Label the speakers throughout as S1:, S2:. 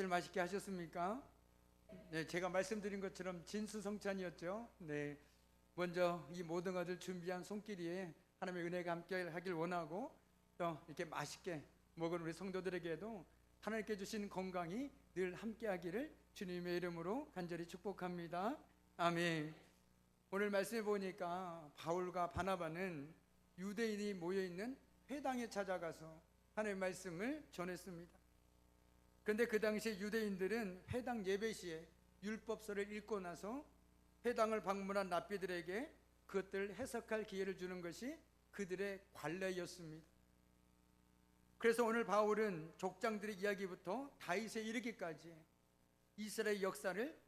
S1: 다들 맛있게 하셨습니까? 네, 제가 말씀드린 것처럼 진수성찬이었죠. 네, 먼저 이 모든 것을 준비한 손길이에 하나님의 은혜가 함께 하길 원하고 또 이렇게 맛있게 먹은 우리 성도들에게도 하나님께 주신 건강이 늘 함께 하기를 주님의 이름으로 간절히 축복합니다. 아멘. 오늘 말씀해 보니까 바울과 바나바는 유대인이 모여 있는 회당에 찾아가서 하나님의 말씀을 전했습니다. 그런데 그 당시에 유대인들은 회당 예배 시에 율법서를 읽고 나서 회당을 방문한 랍비들에게 그것들을 해석할 기회를 주는 것이 그들의 관례였습니다. 그래서 오늘 바울은 족장들의 이야기부터 다윗에 이르기까지 이스라엘 역사를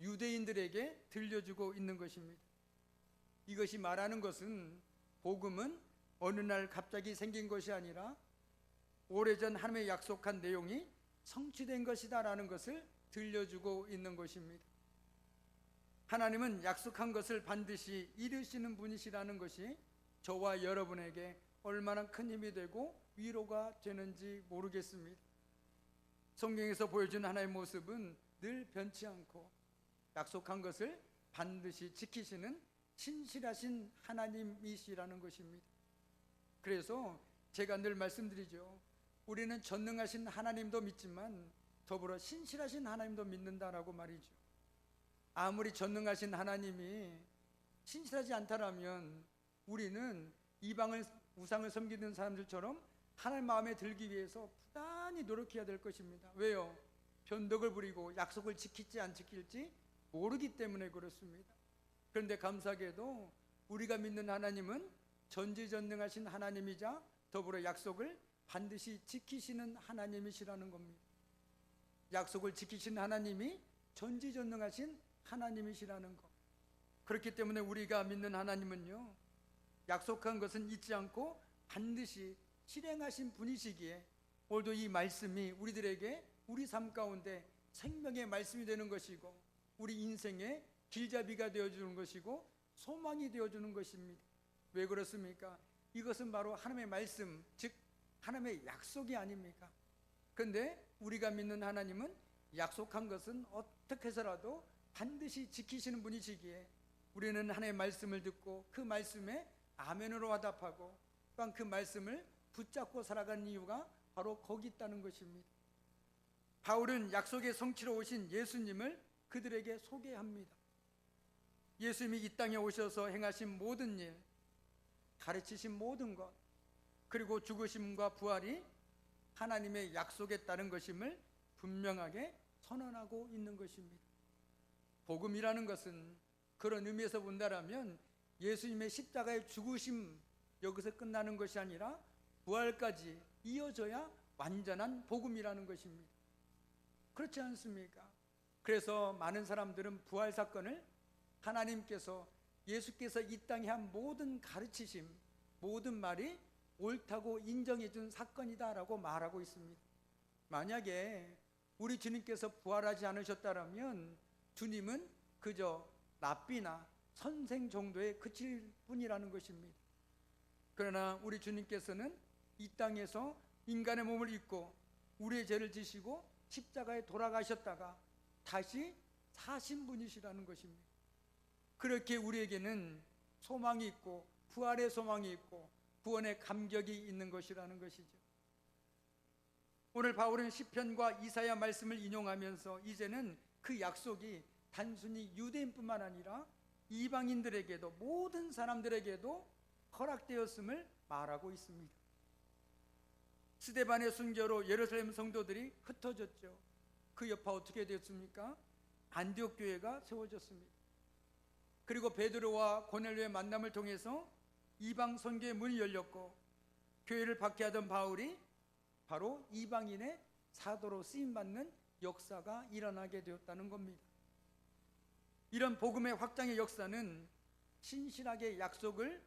S1: 유대인들에게 들려주고 있는 것입니다. 이것이 말하는 것은 복음은 어느 날 갑자기 생긴 것이 아니라 오래전 하나님의 약속한 내용이 성취된 것이다라는 것을 들려주고 있는 것입니다. 하나님은 약속한 것을 반드시 이루시는 분이시라는 것이 저와 여러분에게 얼마나 큰 힘이 되고 위로가 되는지 모르겠습니다. 성경에서 보여주는 하나의 모습은 늘 변치 않고 약속한 것을 반드시 지키시는 신실하신 하나님이시라는 것입니다. 그래서 제가 늘 말씀드리죠. 우리는 전능하신 하나님도 믿지만 더불어 신실하신 하나님도 믿는다라고 말이죠. 아무리 전능하신 하나님이 신실하지 않다라면 우리는 이방을 우상을 섬기는 사람들처럼 하나님 마음에 들기 위해서 부단히 노력해야 될 것입니다. 왜요? 변덕을 부리고 약속을 지킬지 안 지킬지 모르기 때문에 그렇습니다. 그런데 감사하게도 우리가 믿는 하나님은 전지전능하신 하나님이자 더불어 약속을 반드시 지키시는 하나님이시라는 겁니다. 약속을 지키신 하나님이 전지전능하신 하나님이시라는 것. 그렇기 때문에 우리가 믿는 하나님은요, 약속한 것은 잊지 않고 반드시 실행하신 분이시기에 오늘도 이 말씀이 우리들에게 우리 삶 가운데 생명의 말씀이 되는 것이고 우리 인생의 길잡이가 되어주는 것이고 소망이 되어주는 것입니다. 왜 그렇습니까? 이것은 바로 하나님의 말씀, 즉 하나님의 약속이 아닙니까? 그런데 우리가 믿는 하나님은 약속한 것은 어떻게 해서라도 반드시 지키시는 분이시기에 우리는 하나님의 말씀을 듣고 그 말씀에 아멘으로 화답하고 또한 그 말씀을 붙잡고 살아가는 이유가 바로 거기 있다는 것입니다. 바울은 약속의 성취로 오신 예수님을 그들에게 소개합니다. 예수님이 이 땅에 오셔서 행하신 모든 일, 가르치신 모든 것, 그리고 죽으심과 부활이 하나님의 약속에 따른 것임을 분명하게 선언하고 있는 것입니다. 복음이라는 것은 그런 의미에서 본다라면 예수님의 십자가의 죽으심 여기서 끝나는 것이 아니라 부활까지 이어져야 완전한 복음이라는 것입니다. 그렇지 않습니까? 그래서 많은 사람들은 부활 사건을 하나님께서 예수께서 이 땅에 한 모든 가르치심, 모든 말이 옳다고 인정해 준 사건이다라고 말하고 있습니다. 만약에 우리 주님께서 부활하지 않으셨다면 주님은 그저 랍비나 선생 정도에 그칠 뿐이라는 것입니다. 그러나 우리 주님께서는 이 땅에서 인간의 몸을 입고 우리의 죄를 지시고 십자가에 돌아가셨다가 다시 사신 분이시라는 것입니다. 그렇게 우리에게는 소망이 있고 부활의 소망이 있고 구원의 감격이 있는 것이라는 것이죠. 오늘 바울은 시편과 이사야 말씀을 인용하면서 이제는 그 약속이 단순히 유대인뿐만 아니라 이방인들에게도 모든 사람들에게도 허락되었음을 말하고 있습니다. 스데반의 순교로 예루살렘 성도들이 흩어졌죠. 그 여파 어떻게 되었습니까? 안디옥 교회가 세워졌습니다. 그리고 베드로와 고넬료의 만남을 통해서 이방 선교의 문이 열렸고 교회를 박해하던 바울이 바로 이방인의 사도로 쓰임 받는 역사가 일어나게 되었다는 겁니다. 이런 복음의 확장의 역사는 신실하게 약속을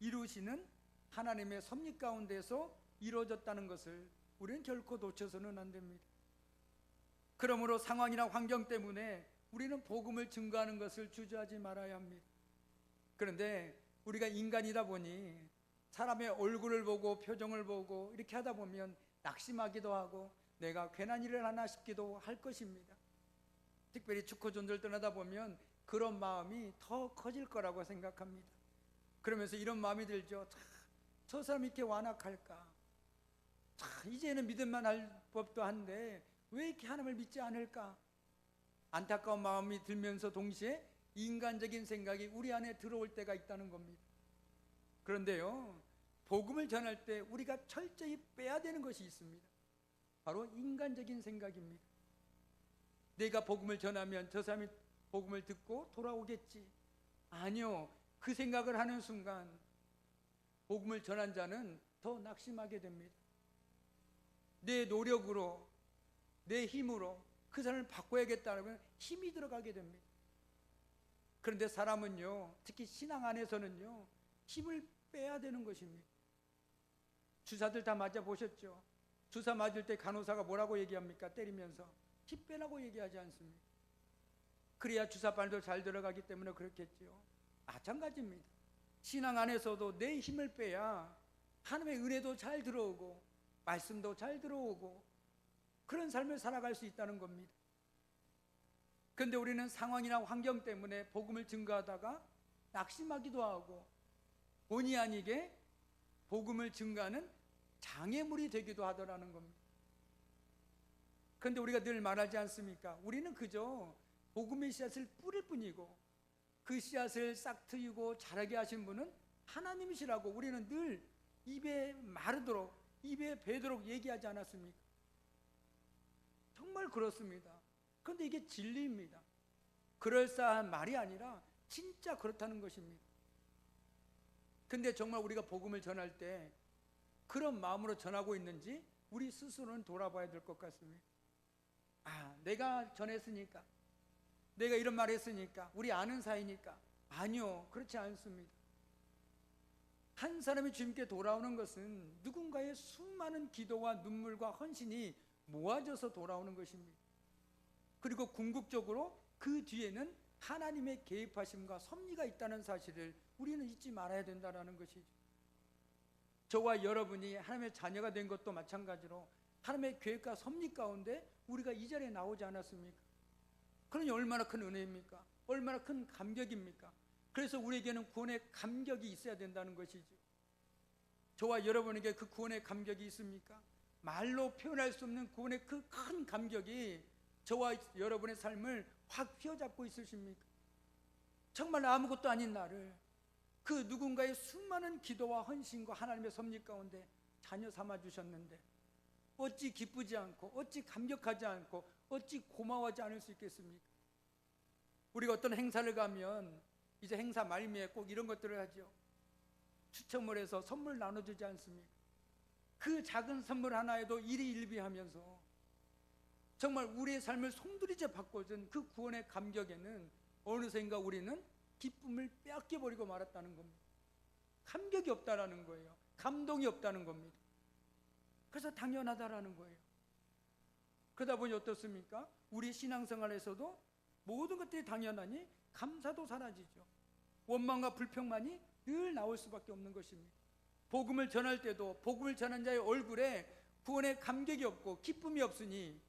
S1: 이루시는 하나님의 섭리 가운데서 이루어졌다는 것을 우리는 결코 놓쳐서는 안 됩니다. 그러므로 상황이나 환경 때문에 우리는 복음을 증거하는 것을 주저하지 말아야 합니다. 그런데 우리가 인간이다 보니 사람의 얼굴을 보고 표정을 보고 이렇게 하다 보면 낙심하기도 하고 내가 괜한 일을 하나 싶기도 할 것입니다. 특별히 축구존들 떠나다 보면 그런 마음이 더 커질 거라고 생각합니다. 그러면서 이런 마음이 들죠. 참, 저 사람 이렇게 완악할까? 참, 이제는 믿음만 할 법도 한데 왜 이렇게 하나님을 믿지 않을까? 안타까운 마음이 들면서 동시에 인간적인 생각이 우리 안에 들어올 때가 있다는 겁니다. 그런데요, 복음을 전할 때 우리가 철저히 빼야 되는 것이 있습니다. 바로 인간적인 생각입니다. 내가 복음을 전하면 저 사람이 복음을 듣고 돌아오겠지. 아니요. 그 생각을 하는 순간 복음을 전한 자는 더 낙심하게 됩니다. 내 노력으로 내 힘으로 그 사람을 바꿔야겠다면 힘이 들어가게 됩니다. 그런데 사람은요, 특히 신앙 안에서는요, 힘을 빼야 되는 것입니다. 주사들 다 맞아 보셨죠? 주사 맞을 때 간호사가 뭐라고 얘기합니까? 때리면서 힘 빼라고 얘기하지 않습니까? 그래야 주사발도 잘 들어가기 때문에 그렇겠지요. 마찬가지입니다. 신앙 안에서도 내 힘을 빼야 하나님의 은혜도 잘 들어오고 말씀도 잘 들어오고 그런 삶을 살아갈 수 있다는 겁니다. 그런데 우리는 상황이나 환경 때문에 복음을 증거하다가 낙심하기도 하고 본의 아니게 복음을 증거하는 장애물이 되기도 하더라는 겁니다. 그런데 우리가 늘 말하지 않습니까? 우리는 그저 복음의 씨앗을 뿌릴 뿐이고 그 씨앗을 싹 트이고 자라게 하신 분은 하나님이시라고 우리는 늘 입에 마르도록 입에 배도록 얘기하지 않았습니까? 정말 그렇습니다. 그런데 이게 진리입니다. 그럴싸한 말이 아니라 진짜 그렇다는 것입니다. 근데 정말 우리가 복음을 전할 때 그런 마음으로 전하고 있는지 우리 스스로는 돌아봐야 될 것 같습니다. 아, 내가 전했으니까, 내가 이런 말 했으니까, 우리 아는 사이니까. 아니요, 그렇지 않습니다. 한 사람이 주님께 돌아오는 것은 누군가의 수많은 기도와 눈물과 헌신이 모아져서 돌아오는 것입니다. 그리고 궁극적으로 그 뒤에는 하나님의 개입하심과 섭리가 있다는 사실을 우리는 잊지 말아야 된다는 것이죠. 저와 여러분이 하나님의 자녀가 된 것도 마찬가지로 하나님의 계획과 섭리 가운데 우리가 이 자리에 나오지 않았습니까? 그러니 얼마나 큰 은혜입니까? 얼마나 큰 감격입니까? 그래서 우리에게는 구원의 감격이 있어야 된다는 것이죠. 저와 여러분에게 그 구원의 감격이 있습니까? 말로 표현할 수 없는 구원의 그 큰 감격이 저와 여러분의 삶을 확 휘어잡고 있으십니까? 정말 아무것도 아닌 나를 그 누군가의 수많은 기도와 헌신과 하나님의 섭리 가운데 자녀 삼아 주셨는데 어찌 기쁘지 않고 어찌 감격하지 않고 어찌 고마워하지 않을 수 있겠습니까? 우리가 어떤 행사를 가면 이제 행사 말미에 꼭 이런 것들을 하죠. 추첨을 해서 선물 나눠주지 않습니까? 그 작은 선물 하나에도 일희일비하면서 정말 우리의 삶을 송두리째 바꿔준 그 구원의 감격에는 어느새인가 우리는 기쁨을 빼앗겨 버리고 말았다는 겁니다. 감격이 없다라는 거예요. 감동이 없다는 겁니다. 그래서 당연하다라는 거예요. 그러다 보니 어떻습니까? 우리 신앙생활에서도 모든 것들이 당연하니 감사도 사라지죠. 원망과 불평만이 늘 나올 수밖에 없는 것입니다. 복음을 전할 때도 복음을 전한 자의 얼굴에 구원의 감격이 없고 기쁨이 없으니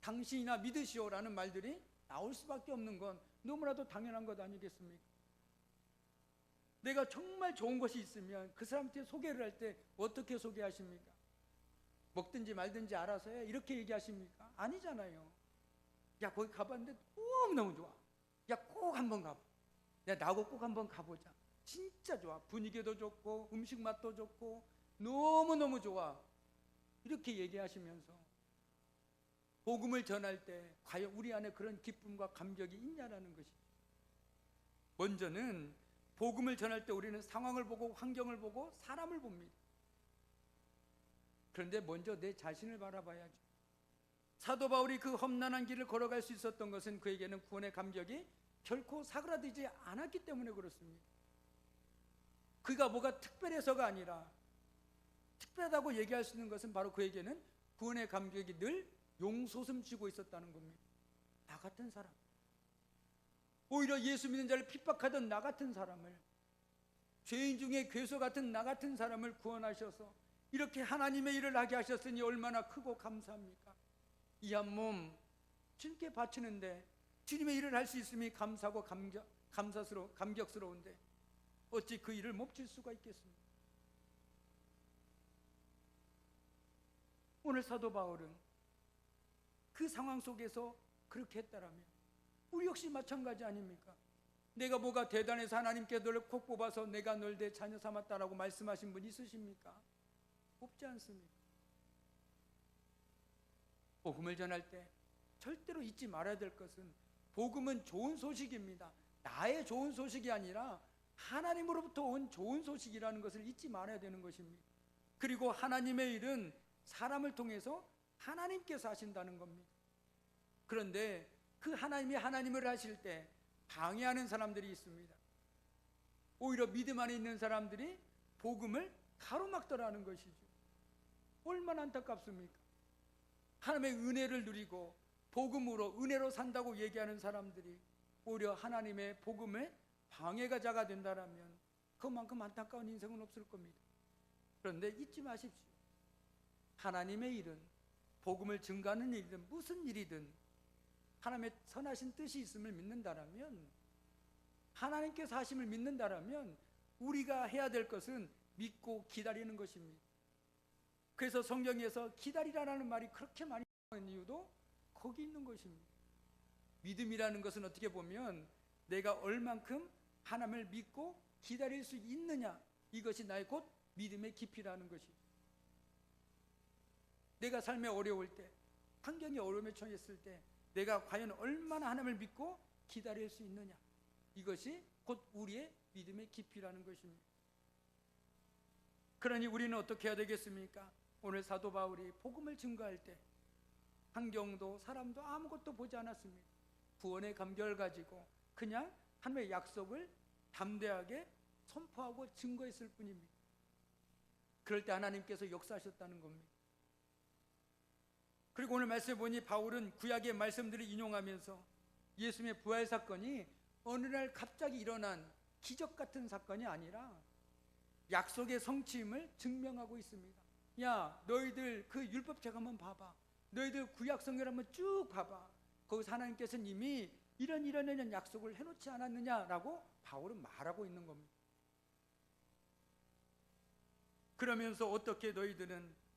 S1: 당신이나 믿으시오라는 말들이 나올 수밖에 없는 건 너무나도 당연한 것 아니겠습니까? 내가 정말 좋은 것이 있으면 그 사람한테 소개를 할 때 어떻게 소개하십니까? 먹든지 말든지 알아서 해 이렇게 얘기하십니까? 아니잖아요. 야 거기 가봤는데 너무너무 좋아. 야 꼭 한번 가봐. 야 나하고 꼭 한번 가보자. 진짜 좋아. 분위기도 좋고 음식 맛도 좋고 너무너무 좋아. 이렇게 얘기하시면서 복음을 전할 때 과연 우리 안에 그런 기쁨과 감격이 있냐라는 것이 먼저는 복음을 전할 때 우리는 상황을 보고 환경을 보고 사람을 봅니다. 그런데 먼저 내 자신을 바라봐야죠. 사도 바울이 그 험난한 길을 걸어갈 수 있었던 것은 그에게는 구원의 감격이 결코 사그라들지 않았기 때문에 그렇습니다. 그가 뭐가 특별해서가 아니라 특별하다고 얘기할 수 있는 것은 바로 그에게는 구원의 감격이 늘 용솟음 쥐고 있었다는 겁니다. 나 같은 사람. 오히려 예수 믿는 자를 핍박하던 나 같은 사람을 죄인 중에 괴수 같은 나 같은 사람을 구원하셔서 이렇게 하나님의 일을 하게 하셨으니 얼마나 크고 감사합니까? 이 한 몸 주님께 바치는데 주님의 일을 할 수 있음이 감사하고 감격, 감사스러워 감격스러운데 어찌 그 일을 멈출 수가 있겠습니까? 오늘 사도 바울은 그 상황 속에서 그렇게 했다라면 우리 역시 마찬가지 아닙니까? 내가 뭐가 대단해서 하나님께 너를 콕 뽑아서 내가 널 내 자녀 삼았다라고 말씀하신 분 있으십니까? 없지 않습니까? 복음을 전할 때 절대로 잊지 말아야 될 것은 복음은 좋은 소식입니다. 나의 좋은 소식이 아니라 하나님으로부터 온 좋은 소식이라는 것을 잊지 말아야 되는 것입니다. 그리고 하나님의 일은 사람을 통해서 하나님께서 하신다는 겁니다. 그런데 그 하나님이 하나님을 하실 때 방해하는 사람들이 있습니다. 오히려 믿음 안에 있는 사람들이 복음을 가로막더라는 것이죠. 얼마나 안타깝습니까? 하나님의 은혜를 누리고 복음으로 은혜로 산다고 얘기하는 사람들이 오히려 하나님의 복음에 방해가 자가 된다라면 그만큼 안타까운 인생은 없을 겁니다. 그런데 잊지 마십시오. 하나님의 일은 복음을 증가하는 일이든 무슨 일이든 하나님의 선하신 뜻이 있음을 믿는다라면 하나님께서 하심을 믿는다라면 우리가 해야 될 것은 믿고 기다리는 것입니다. 그래서 성경에서 기다리라는 말이 그렇게 많이 나오는 이유도 거기 있는 것입니다. 믿음이라는 것은 어떻게 보면 내가 얼만큼 하나님을 믿고 기다릴 수 있느냐 이것이 나의 곧 믿음의 깊이라는 것이. 내가 삶에 어려울 때, 환경이 어려움에 처했을 때, 내가 과연 얼마나 하나님을 믿고 기다릴 수 있느냐 이것이 곧 우리의 믿음의 깊이라는 것입니다. 그러니 우리는 어떻게 해야 되겠습니까? 오늘 사도 바울이 복음을 증거할 때 환경도 사람도 아무것도 보지 않았습니다. 구원의 감결 가지고 그냥 하나님의 약속을 담대하게 선포하고 증거했을 뿐입니다. 그럴 때 하나님께서 역사하셨다는 겁니다. 그리고 오늘 말씀에 보니 바울은 구약의 말씀들을 인용하면서 예수님의 부활 사건이 어느 날 갑자기 일어난 기적 같은 사건이 아니라 약속의 성취임을 증명하고 있습니다. 야, 너희들 그 율법책 한번 봐봐. 너희들 구약 성경 한번 쭉 봐봐. 거기서 하나님께서는 이미 이런 이런 이런 약속을 해놓지 않았느냐라고 바울은 말하고 있는 겁니다. 그러면서 어떻게 너희들은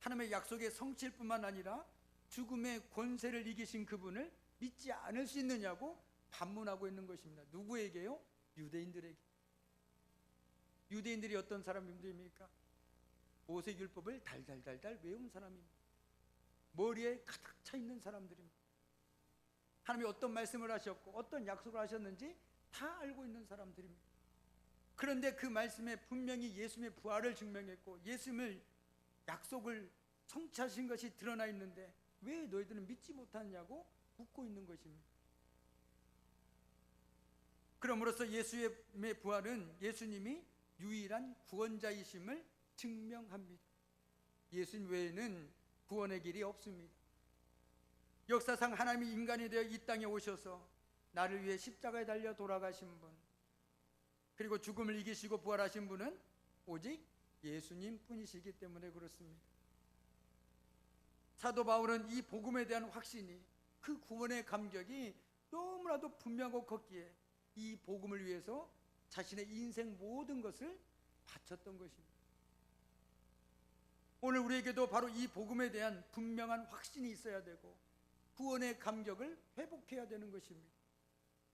S1: 하나님의 약속의 성취일 뿐만 아니라 죽음의 권세를 이기신 그분을 믿지 않을 수 있느냐고 반문하고 있는 것입니다. 누구에게요? 유대인들에게. 유대인들이 어떤 사람입니까? 모세 율법을 달달달달 외운 사람입니다. 머리에 가득 차 있는 사람들입니다. 하나님이 어떤 말씀을 하셨고 어떤 약속을 하셨는지 다 알고 있는 사람들입니다. 그런데 그 말씀에 분명히 예수님의 부활을 증명했고 예수님을 약속을 성취하신 것이 드러나 있는데 왜 너희들은 믿지 못하느냐고 묻고 있는 것입니다. 그러므로서 예수의 부활은 예수님이 유일한 구원자이심을 증명합니다. 예수님 외에는 구원의 길이 없습니다. 역사상 하나님이 인간이 되어 이 땅에 오셔서 나를 위해 십자가에 달려 돌아가신 분, 그리고 죽음을 이기시고 부활하신 분은 오직 예수님 뿐이시기 때문에 그렇습니다. 사도 바울은 이 복음에 대한 확신이 그 구원의 감격이 너무나도 분명하고 컸기에 이 복음을 위해서 자신의 인생 모든 것을 바쳤던 것입니다. 오늘 우리에게도 바로 이 복음에 대한 분명한 확신이 있어야 되고 구원의 감격을 회복해야 되는 것입니다.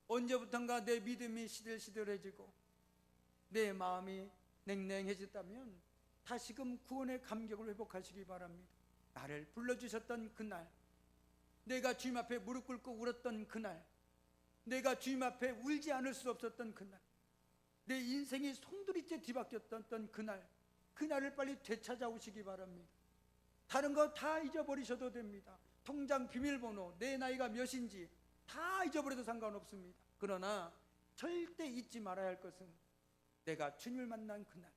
S1: 언제부턴가 내 믿음이 시들시들해지고 내 마음이 냉랭해졌다면 다시금 구원의 감격을 회복하시기 바랍니다. 나를 불러주셨던 그날, 내가 주님 앞에 무릎 꿇고 울었던 그날, 내가 주님 앞에 울지 않을 수 없었던 그날, 내 인생이 송두리째 뒤바뀌었던 그날, 그날을 빨리 되찾아오시기 바랍니다. 다른 거 다 잊어버리셔도 됩니다. 통장 비밀번호, 내 나이가 몇인지 다 잊어버려도 상관없습니다. 그러나 절대 잊지 말아야 할 것은 내가 주님을 만난 그날,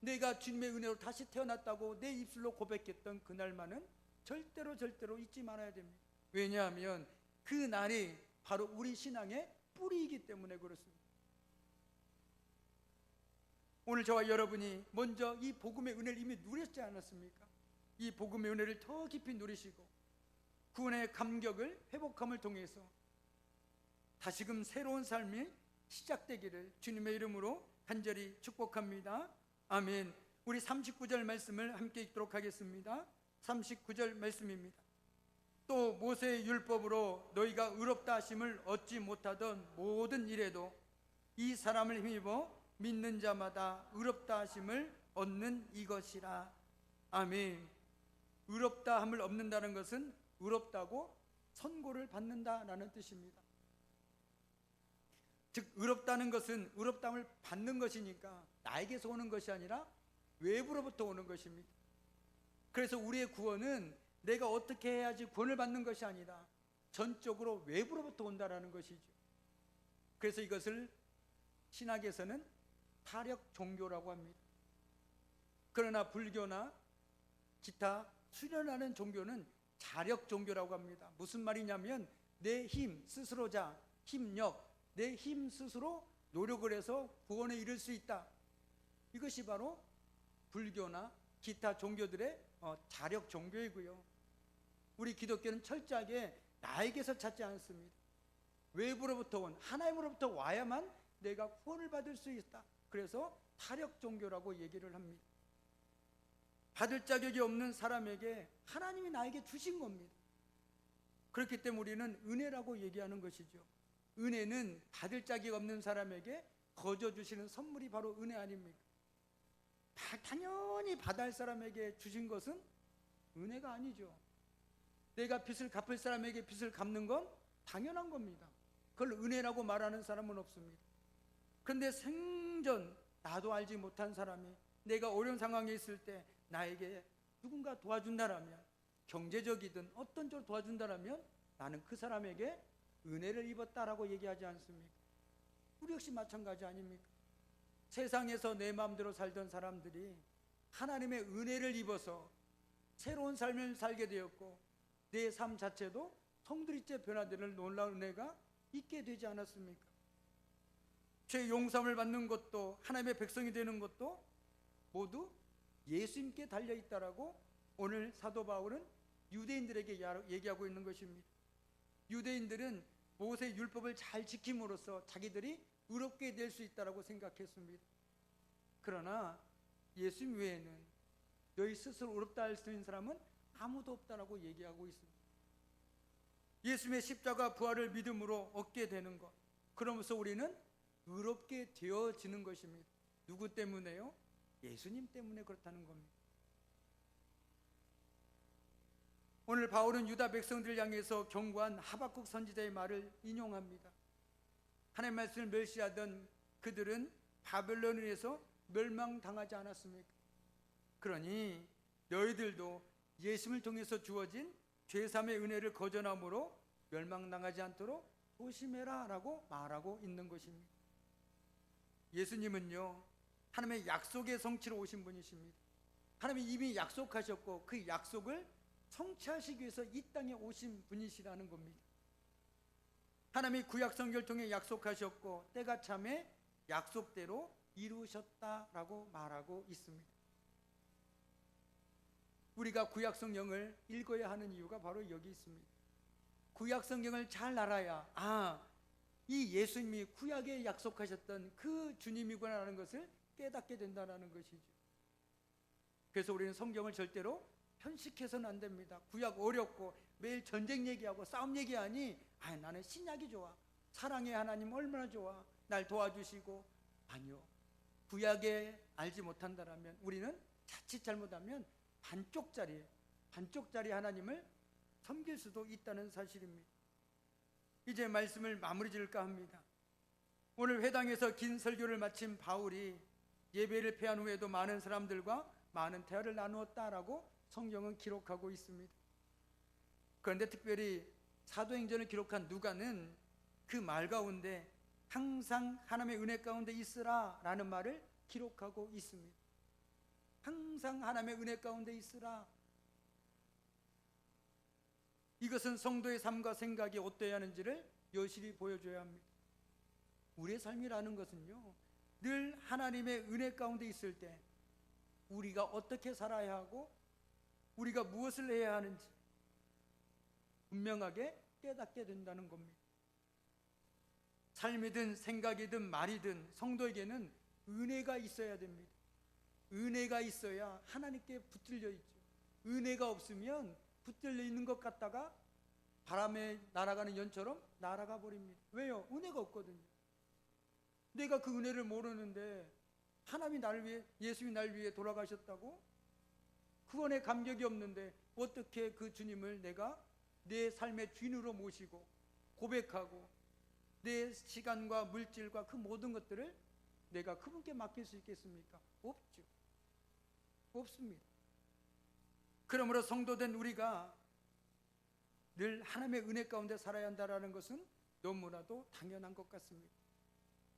S1: 내가 주님의 은혜로 다시 태어났다고 내 입술로 고백했던 그날만은 절대로 절대로 잊지 말아야 됩니다. 왜냐하면 그 날이 바로 우리 신앙의 뿌리이기 때문에 그렇습니다. 오늘 저와 여러분이 먼저 이 복음의 은혜를 이미 누렸지 않았습니까? 이 복음의 은혜를 더 깊이 누리시고 구원의 감격을 회복함을 통해서 다시금 새로운 삶이 시작되기를 주님의 이름으로 간절히 축복합니다. 아멘. 우리 39절 말씀을 함께 읽도록 하겠습니다. 39절 말씀입니다. 또 모세의 율법으로 너희가 의롭다 하심을 얻지 못하던 모든 일에도 이 사람을 힘입어 믿는 자마다 의롭다 하심을 얻는 이것이라. 아멘. 의롭다 함을 얻는다는 것은 의롭다고 선고를 받는다라는 뜻입니다. 즉 의롭다는 것은 의롭다함을 받는 것이니까 나에게서 오는 것이 아니라 외부로부터 오는 것입니다. 그래서 우리의 구원은 내가 어떻게 해야지 구원을 받는 것이 아니라 전적으로 외부로부터 온다라는 것이죠. 그래서 이것을 신학에서는 타력 종교라고 합니다. 그러나 불교나 기타 수련하는 종교는 자력 종교라고 합니다. 무슨 말이냐면 내 힘 스스로자 힘력 내 힘 스스로 노력을 해서 구원에 이를 수 있다. 이것이 바로 불교나 기타 종교들의 어, 자력 종교이고요. 우리 기독교는 철저하게 나에게서 찾지 않습니다. 외부로부터 온 하나님으로부터 와야만 내가 구원을 받을 수 있다. 그래서 타력 종교라고 얘기를 합니다. 받을 자격이 없는 사람에게 하나님이 나에게 주신 겁니다. 그렇기 때문에 우리는 은혜라고 얘기하는 것이죠. 은혜는 받을 자격 없는 사람에게 거저 주시는 선물이 바로 은혜 아닙니까? 다 당연히 받을 사람에게 주신 것은 은혜가 아니죠. 내가 빚을 갚을 사람에게 빚을 갚는 건 당연한 겁니다. 그걸 은혜라고 말하는 사람은 없습니다. 그런데 생전 나도 알지 못한 사람이 내가 어려운 상황에 있을 때 나에게 누군가 도와준다라면 경제적이든 어떤 쪽으로 도와준다라면 나는 그 사람에게 은혜를 입었다라고 얘기하지 않습니까? 우리 역시 마찬가지 아닙니까? 세상에서 내 마음대로 살던 사람들이 하나님의 은혜를 입어서 새로운 삶을 살게 되었고 내 삶 자체도 성들이째 변화되는 놀라운 은혜가 있게 되지 않았습니까? 죄 용서를 받는 것도 하나님의 백성이 되는 것도 모두 예수님께 달려 있다라고 오늘 사도 바울은 유대인들에게 얘기하고 있는 것입니다. 유대인들은 모세 율법을 잘 지킴으로써 자기들이 의롭게 될 수 있다라고 생각했습니다. 그러나 예수님 외에는 너희 스스로 의롭다 할 수 있는 사람은 아무도 없다라고 얘기하고 있습니다. 예수님의 십자가 부활을 믿음으로 얻게 되는 것. 그러면서 우리는 의롭게 되어지는 것입니다. 누구 때문에요? 예수님 때문에 그렇다는 겁니다. 오늘 바울은 유다 백성들을 향해서 경고한 하박국 선지자의 말을 인용합니다. 하나님 말씀을 멸시하던 그들은 바벨론에서 멸망당하지 않았습니까? 그러니 너희들도 예수님을 통해서 주어진 죄삼의 은혜를 거절함으로 멸망당하지 않도록 조심해라라고 말하고 있는 것입니다. 예수님은요 하나님의 약속의 성취로 오신 분이십니다. 하나님이 이미 약속하셨고 그 약속을 성취하시기 위해서 이 땅에 오신 분이시라는 겁니다. 하나님이 구약 성경을 통해 약속하셨고 때가 참에 약속대로 이루셨다라고 말하고 있습니다. 우리가 구약 성경을 읽어야 하는 이유가 바로 여기 있습니다. 구약 성경을 잘 알아야 아, 이 예수님이 구약에 약속하셨던 그 주님이구나라는 것을 깨닫게 된다는 것이죠. 그래서 우리는 성경을 절대로 편식해서는 안 됩니다. 구약 어렵고 매일 전쟁 얘기하고 싸움 얘기하니 아 나는 신약이 좋아. 사랑의 하나님 얼마나 좋아. 날 도와주시고 아니요. 구약에 알지 못한다라면 우리는 자칫 잘못하면 반쪽짜리 반쪽짜리 하나님을 섬길 수도 있다는 사실입니다. 이제 말씀을 마무리 지을까 합니다. 오늘 회당에서 긴 설교를 마친 바울이 예배를 폐한 후에도 많은 사람들과 많은 대화를 나누었다라고 성경은 기록하고 있습니다. 그런데 특별히 사도행전을 기록한 누가는 그 말 가운데 항상 하나님의 은혜 가운데 있으라 라는 말을 기록하고 있습니다. 항상 하나님의 은혜 가운데 있으라. 이것은 성도의 삶과 생각이 어떠해야 하는지를 여실히 보여줘야 합니다. 우리의 삶이라는 것은요, 늘 하나님의 은혜 가운데 있을 때 우리가 어떻게 살아야 하고 우리가 무엇을 해야 하는지 분명하게 깨닫게 된다는 겁니다. 삶이든 생각이든 말이든 성도에게는 은혜가 있어야 됩니다. 은혜가 있어야 하나님께 붙들려 있죠. 은혜가 없으면 붙들려 있는 것 같다가 바람에 날아가는 연처럼 날아가 버립니다. 왜요? 은혜가 없거든요. 내가 그 은혜를 모르는데 하나님이 나를 위해 예수님이 나를 위해 돌아가셨다고 그거에 감격이 없는데 어떻게 그 주님을 내가 내 삶의 주인으로 모시고 고백하고 내 시간과 물질과 그 모든 것들을 내가 그분께 맡길 수 있겠습니까? 없죠. 없습니다. 그러므로 성도된 우리가 늘 하나님의 은혜 가운데 살아야 한다라는 것은 너무나도 당연한 것 같습니다.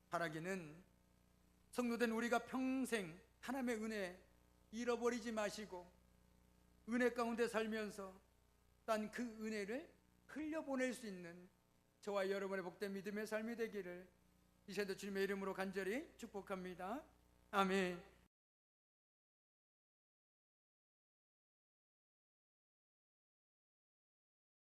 S1: 바라기는 성도된 우리가 평생 하나님의 은혜 잃어버리지 마시고 은혜 가운데 살면서 딴그 은혜를 흘려보낼 수 있는 저와 여러분의 복된 믿음의 삶이 되기를 이세도 주님의 이름으로 간절히 축복합니다. 아멘.